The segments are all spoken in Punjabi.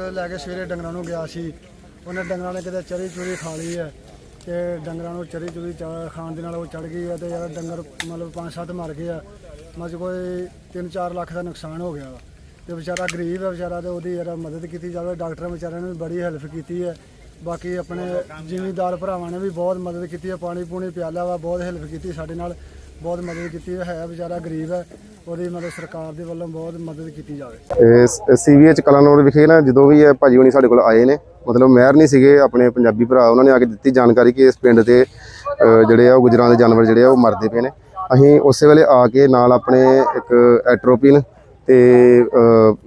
ਲੈ ਕੇ ਸਵੇਰੇ ਡੰਗਰਾਂ ਨੂੰ ਗਿਆ ਸੀ। ਉਹਨੇ ਡੰਗਰਾਂ ਨੇ ਕਿਤੇ ਚਰੀ ਚੂਰੀ ਖਾ ਲਈ ਹੈ ਤੇ ਡੰਗਰਾਂ ਨੂੰ ਚਰੀ ਚੂਰੀ ਚਾ- ਖਾਣ ਦੇ ਨਾਲ ਉਹ ਚੜ ਗਈ ਹੈ ਤੇ ਯਾਰ ਡੰਗਰ ਮਤਲਬ ਪੰਜ ਸੱਤ ਮਰ ਗਏ ਆ। ਮਤਲਬ ਕੋਈ 3-4 ਲੱਖ ਦਾ ਨੁਕਸਾਨ ਹੋ ਗਿਆ ਵਾ। ਤੇ ਵਿਚਾਰਾ ਗਰੀਬ ਹੈ ਵਿਚਾਰਾ ਤੇ ਉਹਦੀ ਯਾਰ ਮਦਦ ਕੀਤੀ ਜਾਵੇ, ਡਾਕਟਰਾਂ ਵਿਚਾਰਿਆਂ ਨੇ ਵੀ ਬੜੀ ਹੈਲਪ ਕੀਤੀ ਹੈ। ਬਾਕੀ ਆਪਣੇ ਜ਼ਿਮੀਂਦਾਰ ਭਰਾਵਾਂ ਨੇ ਵੀ ਬਹੁਤ ਮਦਦ ਕੀਤੀ ਹੈ, ਪਾਣੀ ਪੂਣੀ ਪਿਆਲਿਆ ਵਾ, ਬਹੁਤ ਹੈਲਪ ਕੀਤੀ ਸਾਡੇ ਨਾਲ। ਬਹੁਤ ਮਦਦ ਕੀਤੀ ਹੈ ਵਿਚਾਰਾ ਗਰੀਬ ਹੈ, ਉਹਦੀ ਮਤਲਬ ਸਰਕਾਰ ਦੇ ਵੱਲੋਂ ਬਹੁਤ ਮਦਦ ਕੀਤੀ ਜਾਵੇ। ਸੀਵੀਐਚ ਕਲਾਨੌਰ ਵਿਖੇ ਨਾ ਜਦੋਂ ਵੀ ਇਹ ਭਾਜੀ ਹੁਣੀ ਸਾਡੇ ਕੋਲ ਆਏ ਨੇ, ਮਤਲਬ ਮਹਿਰ ਨਹੀਂ ਸੀਗੇ, ਆਪਣੇ ਪੰਜਾਬੀ ਭਰਾ ਉਹਨਾਂ ਨੇ ਆ ਕੇ ਦਿੱਤੀ ਜਾਣਕਾਰੀ ਕਿ ਇਸ ਪਿੰਡ ਦੇ ਜਿਹੜੇ ਆ ਉਹ ਗੁਜਰਾਂ ਦੇ ਜਾਨਵਰ ਜਿਹੜੇ ਆ ਉਹ ਮਰਦੇ ਪਏ ਨੇ। ਅਸੀਂ ਉਸੇ ਵੇਲੇ ਆ ਕੇ ਨਾਲ ਆਪਣੇ ਇੱਕ ਐਟਰੋਪਿਨ ਤੇ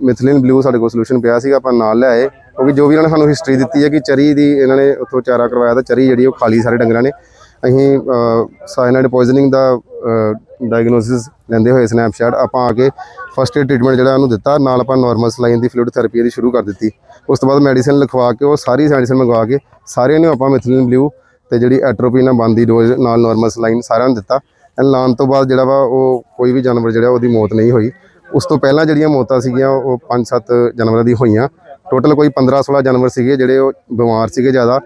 ਮਿਥਲਿਨ ਬਲੂ ਸਾਡੇ ਕੋਲ ਸੋਲੂਸ਼ਨ ਪਿਆ ਸੀਗਾ, ਆਪਾਂ ਨਾਲ ਲੈ ਕਿਉਂਕਿ ਜੋ ਵੀ ਇਹਨਾਂ ਨੇ ਸਾਨੂੰ ਹਿਸਟਰੀ ਦਿੱਤੀ ਹੈ ਕਿ ਚਰੀ ਦੀ ਇਹਨਾਂ ਨੇ ਉੱਥੋਂ ਚਾਰਾ ਕਰਵਾਇਆ ਤਾਂ ਚਰੀ ਜਿਹੜੀ ਉਹ ਖਾਲੀ ਸਾਰੇ ਡੰਗਰਾਂ ਨੇ। ਅਸੀਂ ਸਾਇਨਾਈਡ ਪੋਇਜ਼ਨਿੰਗ ਦਾ ਡਾਇਗਨੋਸਿਸ ਲੈਂਦੇ ਹੋਏ ਸਨੈਪਸ਼ਾਟ ਆਪਾਂ ਆ ਕੇ ਫਸਟ ਏਡ ਟ੍ਰੀਟਮੈਂਟ ਜਿਹੜਾ ਉਹਨੂੰ ਦਿੱਤਾ, ਨਾਲ ਆਪਾਂ ਨਾਰਮਲ ਸਲਾਈਨ ਦੀ ਫਲੂਇਡ ਥੈਰੇਪੀ ਇਹਦੀ ਸ਼ੁਰੂ ਕਰ ਦਿੱਤੀ। ਉਸ ਤੋਂ ਬਾਅਦ ਮੈਡੀਸਿਨ ਲਿਖਵਾ ਕੇ, ਉਹ ਸਾਰੀ ਮੈਡੀਸਿਨ ਮੰਗਵਾ ਕੇ, ਸਾਰਿਆਂ ਨੂੰ ਆਪਾਂ ਮਿਥਲਿਨ ਬਲੂ ਤੇ ਜਿਹੜੀ ਐਟਰੋਪੀਨਾ ਆ ਬੰਦੀ ਡੋਜ਼ ਨਾਲ ਨਾਰਮਲ ਸਲਾਈਨ ਸਾਰਿਆਂ ਨੂੰ ਦਿੱਤਾ। ਐਂ ਲਾਉਣ ਤੋਂ ਬਾਅਦ ਜਿਹੜਾ ਵਾ, ਉਹ ਕੋਈ ਵੀ ਜਾਨਵਰ ਜਿਹੜਾ, ਉਹਦੀ ਮੌਤ ਨਹੀਂ ਹੋਈ। ਉਸ ਤੋਂ ਪਹਿਲਾਂ ਜਿਹੜੀਆਂ ਮੌਤਾਂ ਸੀਗੀਆਂ, ਉਹ 5-7 ਜਾਨਵਰਾਂ ਦੀ ਹੋਈਆਂ। ਟੋਟਲ ਕੋਈ 15-16 ਜਾਨਵਰ ਸੀਗੇ, ਜਿਹੜੇ ਉਹ ਬਿਮਾਰ ਸੀਗੇ ਜ਼ਿਆਦਾ।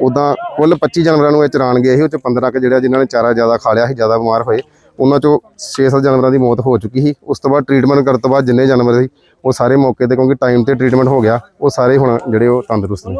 ਉਦਾਂ ਕੁੱਲ 25 ਜਾਨਵਰਾਂ ਨੂੰ ਇਹ ਚਰਾਣ ਗਏ ਸੀ ਉਹ ਚ 15 ਕੁ ਜਿਹੜਾ ਜਿਨ੍ਹਾਂ ਨੇ ਚਾਰਾ ਜ਼ਿਆਦਾ ਖਾ ਲਿਆ ਸੀ, ਜ਼ਿਆਦਾ ਬਿਮਾਰ ਹੋਏ, ਉਹਨਾਂ ਚੋਂ 6-7 ਜਾਨਵਰਾਂ ਦੀ ਮੌਤ ਹੋ ਚੁੱਕੀ ਸੀ। ਉਸ ਤੋਂ ਬਾਅਦ ਟ੍ਰੀਟਮੈਂਟ ਕਰਨ ਤੋਂ ਬਾਅਦ ਜਿੰਨੇ ਜਾਨਵਰ ਸੀ, ਉਹ ਸਾਰੇ ਮੌਕੇ ਤੇ ਕਿਉਂਕਿ ਟਾਈਮ ਤੇ ਟ੍ਰੀਟਮੈਂਟ ਹੋ ਗਿਆ, ਉਹ ਸਾਰੇ ਹੁਣ ਜਿਹੜੇ ਉਹ ਤੰਦਰੁਸਤ ਨੇ।